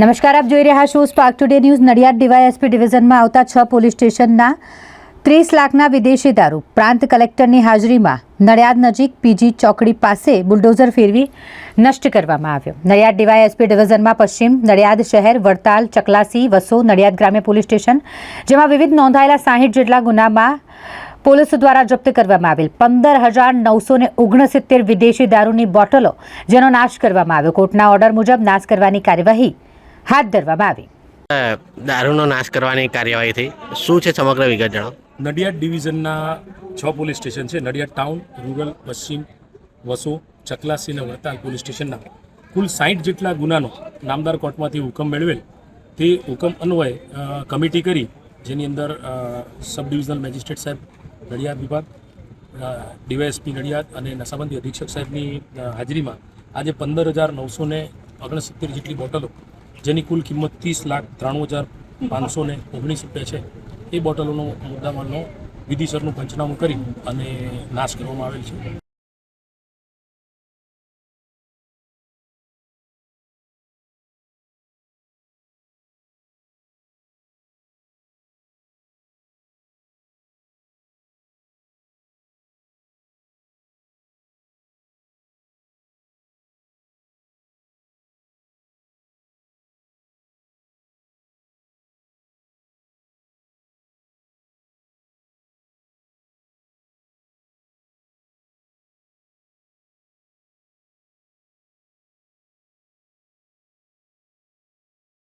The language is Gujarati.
નમસ્કાર, આપ જોઈ રહ્યા છો Spark Today News Nadiad DYSP ડિવિઝનમાં આવતા છ પોલીસ સ્ટેશનના ત્રીસ લાખના વિદેશી દારૂ પ્રાંત કલેક્ટરની હાજરીમાં નડિયાદ નજીક પીજી ચોકડી પાસે બુલડોઝર ફેરવી નષ્ટ કરવામાં આવ્યો. નડિયાદ ડીવાયએસપી ડિવિઝનમાં પશ્ચિમ નડિયાદ શહેર વડતાલ, ચકલાસી, વસો, નડિયાદ ગ્રામ્ય પોલીસ સ્ટેશન, જેમાં વિવિધ નોંધાયેલા સાહીઠ જેટલા ગુનામાં પોલીસ દ્વારા જપ્ત કરવામાં આવેલ પંદર હજાર નવસો ને ઓગણસિત્તેર વિદેશી દારૂની બોટલો જેનો નાશ કરવામાં આવ્યો. કોર્ટના ઓર્ડર મુજબ નાશ કરવાની કાર્યવાહી હાથ ધરવામાં આવી. દારૂનો નાશ કરવાની કાર્યવાહી થઈ શું છે સમગ્ર વિગત જણાવો? નડિયાદ ડિવિઝનના છ પોલીસ સ્ટેશન છે. નડિયાદ ટાઉન રૂરલ પશ્ચિમ વસો ચકલાસી અને વડતાલ પોલીસ સ્ટેશનના કુલ સાઠ જેટલા ગુનાનો નામદાર કોર્ટમાંથી હુકમ મેળવેલ. તે હુકમ અન્વયે કમિટી કરી જેની અંદર સબ ડિવિઝનલ મેજિસ્ટ્રેટ સાહેબ નડિયાદ વિભાગ ડીવાયએસપી નડિયાદ અને નશાબંધી અધિક્ષક સાહેબની હાજરીમાં આજે પંદર હજાર નવસો ને ઓગણસિત્તેર જેટલી બોટલો જેની કુલ કિંમત ત્રીસ લાખ ત્રાણું હજાર પાંચસો ને ઓગણીસ રૂપિયા છે. એ બોટલોનો, મુદ્દામાલનો વિધિસરનું પંચનામું કરી અને નાશ કરવામાં આવેલ છે.